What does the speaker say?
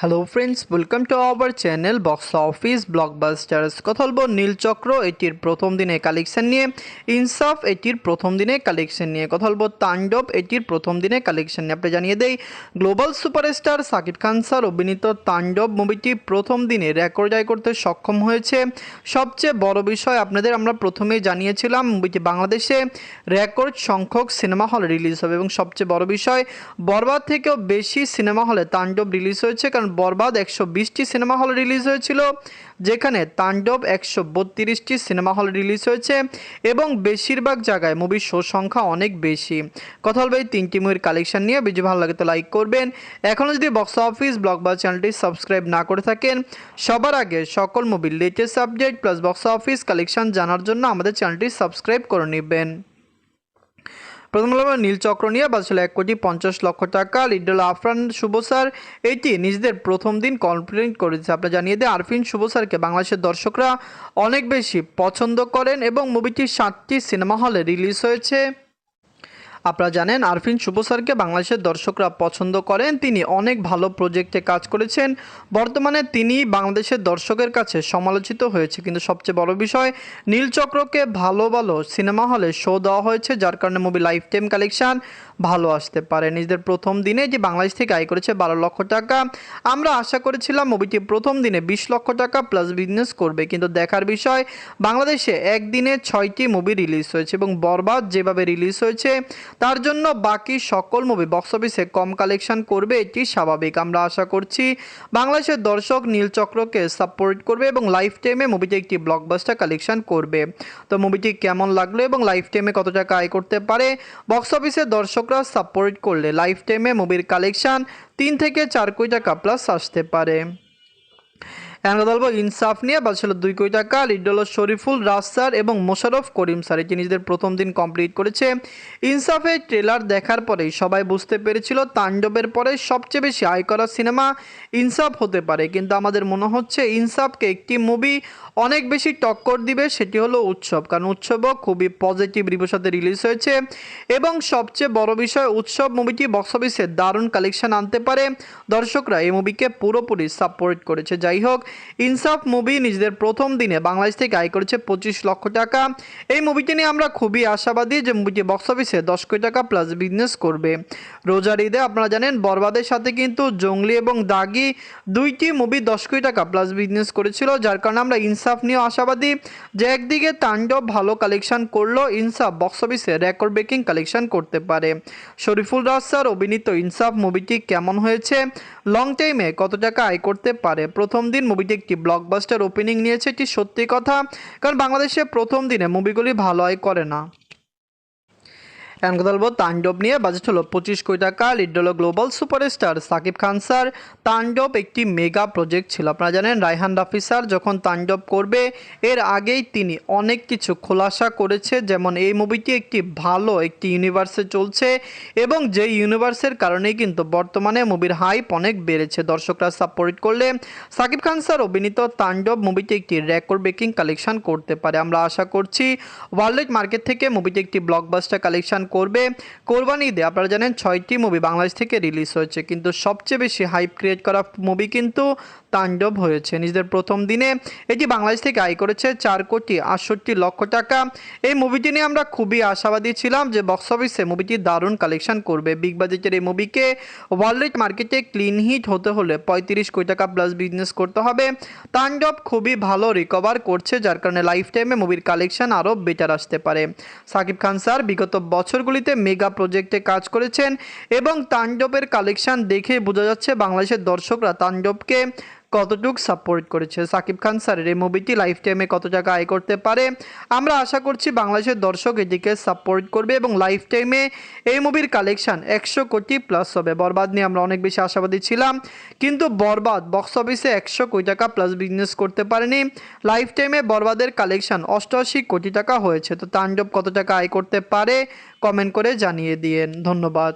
Hello friends welcome to our channel box office blockbusters কথা বলব নীলচক্র এটির প্রথম দিনে কালেকশন নিয়ে। ইনসাফ এটির প্রথম দিনে কালেকশন নিয়ে। কথা বলব তাণ্ডব, এটির প্রথম দিনে কালেকশন নিয়ে। আপনি জানিয়ে দেই global superstar Shakib Khan sir Tandav তাণ্ডব মুভিটি প্রথম দিনে রেকর্ড জয় করতে সক্ষম হয়েছে। সবচেয়ে বড় বিষয় আপনাদের আমরা প্রথমেই জানিয়েছিলাম মুভিটি বাংলাদেশে রেকর্ড সংখ্যক সিনেমা হলে রিলিজ হবে। এবং সবচেয়ে বড় বিষয়, বরবাদ থেকেও বেশি সিনেমা হলে তাণ্ডব রিলিজ হয়েছে। কারণ বরবাদ একশো বিশটি সিনেমা হল রিলিজ হয়েছিল, যেখানে তাণ্ডব একশো বত্রিশটি সিনেমা হল রিলিজ হয়েছে এবং বেশিরভাগ জায়গায় মুভির শো সংখ্যা অনেক বেশি। কথা বলবে এই তিনটি মুভির কালেকশন নিয়ে। ভিডিও ভালো লাগে তো লাইক করবেন। এখনও যদি বক্স অফিস ব্লগ বা চ্যানেলটি সাবস্ক্রাইব না করে থাকেন, সবার আগে সকল মুভির latest update plus box office collection জানার জন্য আমাদের চ্যানেলটি সাবস্ক্রাইব করে নেবেন। প্রথম নীল নীলচক্র নিয়ে বাজছিল এক কোটি পঞ্চাশ লক্ষ টাকা। লিডল আফরান শুভ স্যার এটি নিজেদের প্রথম দিন কমপ্লেন করেছে। আপনি জানিয়ে দেয় আরফিন শুভসারকে বাংলাদেশের দর্শকরা অনেক বেশি পছন্দ করেন এবং মুভিটি সাতটি সিনেমা হলে রিলিজ হয়েছে। আপনারা জানেন, আরফিন শুভ স্যারকে বাংলাদেশের দর্শকরা পছন্দ করেন। তিনি অনেক ভালো প্রজেক্টে কাজ করেছেন। বর্তমানে তিনি বাংলাদেশের দর্শকের কাছে সমালোচিত হয়েছে। কিন্তু সবচেয়ে বড় বিষয় নীলচক্রকে ভালো ভালো সিনেমা হলে শো দেওয়া হয়েছে, যার কারণে মুভি লাইফ টাইম কালেকশন ভালো আসতে পারে। নিজেদের প্রথম দিনে যে বাংলাদেশ থেকে আয় করেছে বারো লক্ষ টাকা, আমরা আশা করেছিলাম মুভিটি প্রথম দিনে বিশ লক্ষ টাকা প্লাস বিজনেস করবে। কিন্তু দেখার বিষয়, বাংলাদেশে একদিনে ছয়টি মুভি রিলিজ হয়েছে এবং বরবাদ যেভাবে রিলিজ হয়েছে তার জন্য বাকি সকল মুভি বক্স অফিসে কম কালেকশন করবে এটি স্বাভাবিক। আমরা আশা করছি বাংলাদেশের দর্শক নীলচক্রকে সাপোর্ট করবে এবং লাইফ টাইমে মুভিটি একটি ব্লকবাস্টার কালেকশন করবে। তো মুভিটি কেমন লাগল এবং লাইফ টাইমে কত টাকা আয় করতে পারে? বক্স অফিসে দর্শকরা সাপোর্ট করলে লাইফ টাইমে মুভির কালেকশন তিন থেকে চার কোটি টাকা প্লাস আসতে পারে। এখন ইনসাফ নিয়ে বাজছিল দুই কোটি টাকা লিড হলো শরীফুল রাজ স্যার এবং মোশারফ করিম স্যার। এটি নিজেদের প্রথম দিন কমপ্লিট করেছে। ইনসাফের ট্রেলার দেখার পরেই সবাই বুঝতে পেরেছিল তাণ্ডবের পরে সবচেয়ে বেশি আয় করা সিনেমা ইনসাফ হতে পারে। কিন্তু আমাদের মনে হচ্ছে ইনসাফকে একটি মুভি অনেক বেশি টক্কর দিবে, সেটি হলো উৎসব। কারণ উৎসবও খুবই পজিটিভ রিভিউর সাথে রিলিজ হয়েছে। এবং সবচেয়ে বড় বিষয়, উৎসব মুভিটি বক্স অফিসে দারুণ কালেকশন আনতে পারে। দর্শকরা এই মুভিকে পুরোপুরি সাপোর্ট করেছে। যাই হোক ইনসাফ মুভি নিজেদের প্রথম দিনে বাংলাদেশ থেকে আয় করেছে পঁচিশ লক্ষ টাকা। এই মুভিটি নিয়ে আমরা খুবই আশাবাদী যে মুভিটি বক্স অফিসে দশ কোটি টাকা প্লাস বিজনেস করবে। রোজার ঈদে আপনারা জানেন, বরবাদের সাথে কিন্তু জঙ্গলি এবং দাগি দুইটি মুভি দশ কোটি টাকা প্লাস বিজনেস করেছিল, যার কারণে আমরা ইনসাফ নিয়েও আশাবাদী যে একদিকে তাণ্ডব ভালো কালেকশন করল, ইনসাফ বক্স অফিসে রেকর্ড ব্রেকিং কালেকশন করতে পারে। শরীফুল রাজ স্যার অভিনীত ইনসাফ মুভিটি কেমন হয়েছে? লং টাইমে কত টাকা আয় করতে পারে? প্রথম দিন মুভিটি একটি ব্লকবাস্টার ওপেনিং নিয়েছে, এটি সত্যি কথা। কারণ বাংলাদেশে প্রথম দিনে মুভিগুলি ভালো আয় করে না। এখন কথা বলব তাণ্ডব নিয়ে বাজেট হলো পঁচিশ কোটি টাকা লিড হলো global superstar Shakib Khan sir. Tandav একটি মেগা প্রজেক্ট ছিল। আপনারা জানেন, রায়হান রাফি স্যার যখন তাণ্ডব করবে, এর আগেই তিনি অনেক কিছু খোলাসা করেছে। যেমন এই মুভিটি একটি ভালো একটি ইউনিভার্সে চলছে এবং যে ইউনিভার্সের কারণেই কিন্তু বর্তমানে মুভির হাইপ অনেক বেড়েছে। দর্শকরা সাপোর্ট করলে সাকিব খান স্যার অভিনীত তাণ্ডব মুভিটি একটি রেকর্ড ব্রেকিং কালেকশন করতে পারে। আমরা আশা করছি, ওয়ার্ল্ড মার্কেট থেকে মুভিটি একটি ব্লকবাস্টার কালেকশন করবে কোরবান ঈদে। আপনারা জানেন ছয়টি মুভি বাংলাদেশ থেকে রিলিজ হয়েছে, কিন্তু সবচেয়ে বেশি হাইপ ক্রিয়েট করা মুভি কিন্তু তাণ্ডব হয়েছে। নিজেদের প্রথম দিনে এটি বাংলাদেশ থেকে আয় করেছে চার কোটি আটষট্টি লক্ষ টাকা। এই মুভিটি নিয়ে আমরা খুবই আশাবাদী ছিলাম যে বক্স অফিসে মুভিটি দারুণ কালেকশন করবে। বিগ বাজেটের এই মুভিকে ওয়ার্ল্ড মার্কেটে ক্লিন হিট হতে হলে পঁয়ত্রিশ কোটি টাকা প্লাস বিজনেস করতে হবে। তাণ্ডব খুবই ভালো রিকভার করছে, যার কারণে লাইফ টাইমে মুভির কালেকশন আরও বেটার আসতে পারে। সাকিব খান স্যার বিগত বছরগুলিতে মেগা প্রজেক্টে কাজ করেছেন এবং তাণ্ডবের কালেকশন দেখে বোঝা যাচ্ছে বাংলাদেশের দর্শকরা তাণ্ডবকে কতটুক সাপোর্ট করেছে? সাকিব খান স্যারের এই মুভিটি লাইফ টাইমে কত টাকা আয় করতে পারে? আমরা আশা করছি বাংলাদেশের দর্শক এটিকে সাপোর্ট করবে এবং লাইফ টাইমে এই মুভির কালেকশন একশো কোটি প্লাস হবে। বরবাদ নিয়ে আমরা অনেক বেশি আশাবাদী ছিলাম, কিন্তু বরবাদ বক্স অফিসে একশো কোটি টাকা প্লাস বিজনেস করতে পারেনি। লাইফ টাইমে বরবাদের কালেকশন অষ্টআশি কোটি টাকা হয়েছে। তো তাণ্ডব কত টাকা আয় করতে পারে? কমেন্ট করে জানিয়ে দিয়েন। ধন্যবাদ।